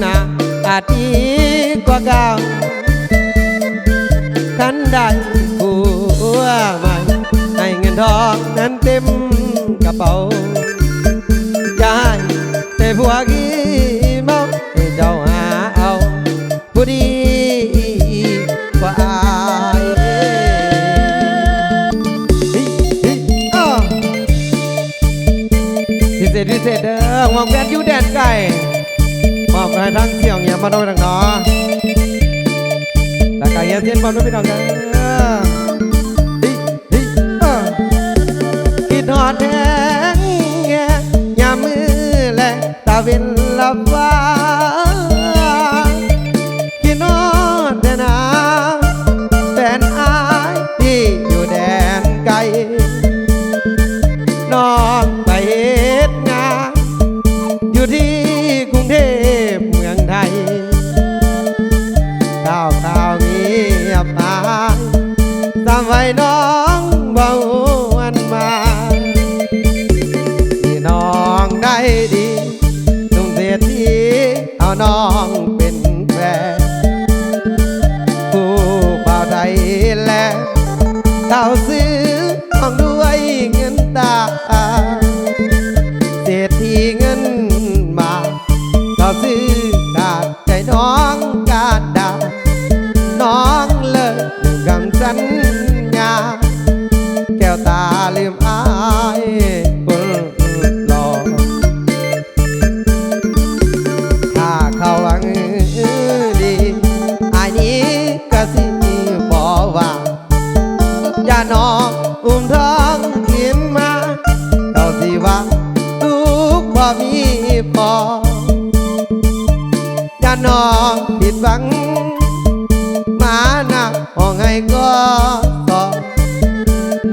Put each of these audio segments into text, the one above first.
หน้าอาจดีกว่าเก่าท่านได้ผัวใหม่ให้เงินทองนั้นเต็มกระเป๋าอย่าให้แต่ผัวขี้เมาให้เจ้าหาเอาผู้ดีกว่าอายเฮ้ยเฮ้ยอ้อพิเศษพิเศษเด้อหวังแดนอยู่แดนไก่ มอบให้ทั้งเที่ยวเงียบมาด้วยทั้งนอแต่การเงียเทียนบอลด้วยพี่น้องกันคิดหอดแทงยามมือและตาเวน ตามไว้น้องเบาวันมาที่น้องได้ดีนุ่งเสียทีเอาน้องเป็นแฟนผู้เบาใจแล้วเต่าซี นองผิดหวัง มาหนักห้องให้ก็สอ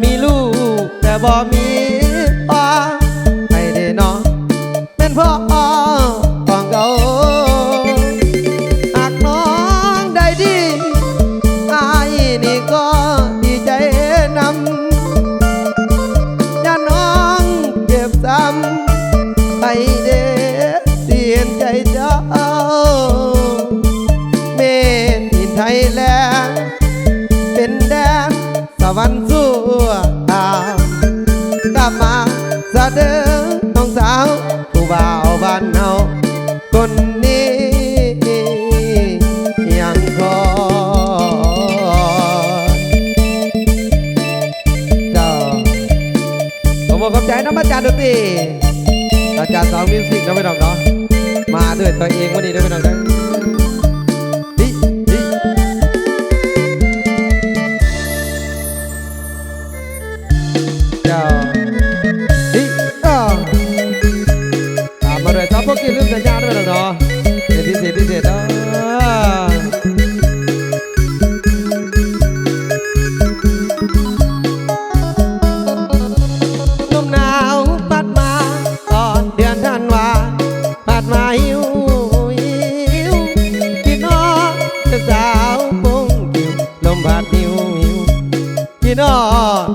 มีลูกแต่บ่มี ผู้บ่าวบ้านเฮาคนนี้ยังคอยเจ้าผมบอกขอบใจน้ำอาจารย์ดนตรีอาจารย์สองมิวสิกนะไม่น้องเนาะมาด้วยตัวเองวันนี้ด้วยไม่น้องนะ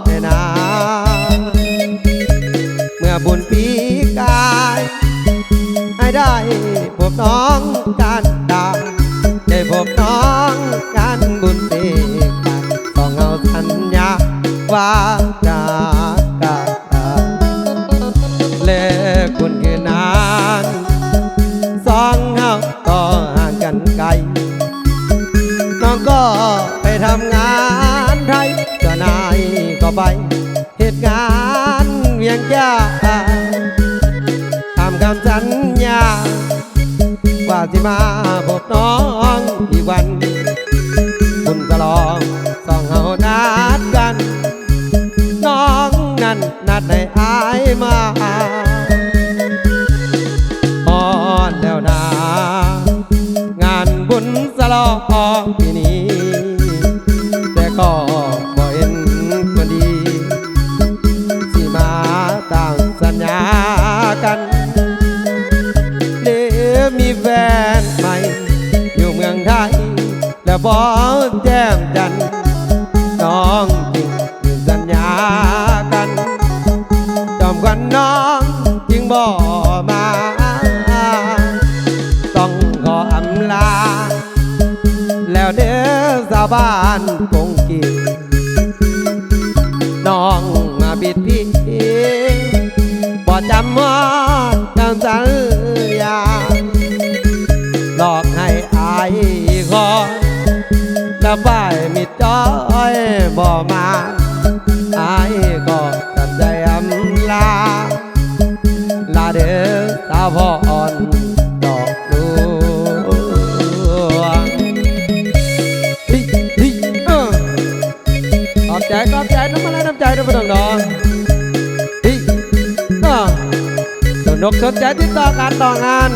แน่นาเมื่อบุญปีกาย ให้ได้พบน้องกันดาได้พบน้องกันบุญเสกกันต้องเอาสัญญาว่าจากกันเลคุณคือนานสองเฮาก็ห่างกันไกลน้องก็ไปทำงาน ว่มาพบน้องอีกวัน คุณก็ลองสองเฮานัดกัน น้องนั้นนัดให้อายมาพอดแล้วนะงานบุญสลองปีนี้แต่ก็บ่ บ่แจ้มจันน้องจึงมีสัญญากันจอมกันน้องจึงบ่มา ต้องขออำลา แล้วเด้อสาวบ้านคงกิน แล้วไปมิดจ้อยบ่มาอายก็ตัดใจอำลา ลาเด้อสาวพรดอกลวงเฮ้ยเฮ้ยเออขอบใจขอบใจน้ำมันและน้ำใจด้วยพี่น้องน้องฮ้ยเออสนุกสนใจติดต่อการต่องาน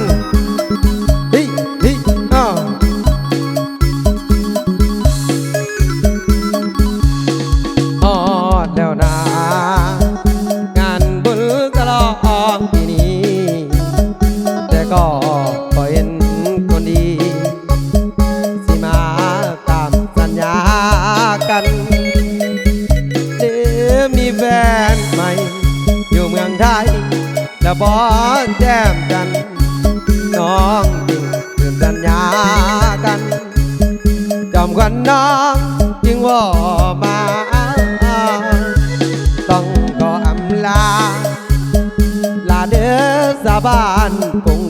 นใหม่ อยู่เมืองไทยแล้วบอแจ้มกัน น้องจึงลืมสัญญากันจอมควันน้องจึงว่ามา ต้องขออำลา ลาเด้อสาบานคง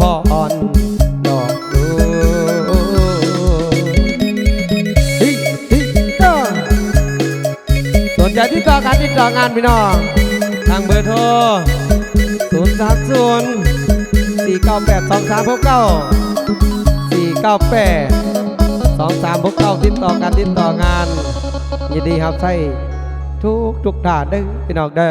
พรดอกดฮิฮิก็สนใจที่ต่อการติดต่องานพี่น้อง ทางเบอร์โทรศูนย์สามศูนย์สี่เก้าแปดสองสามหกเก้าสี่เก้าแปดสองสามหกเก้าติดต่อการติดต่องาน ยินดีครับใช่ทุกทุกถาดเด้พี่น้องเด้อ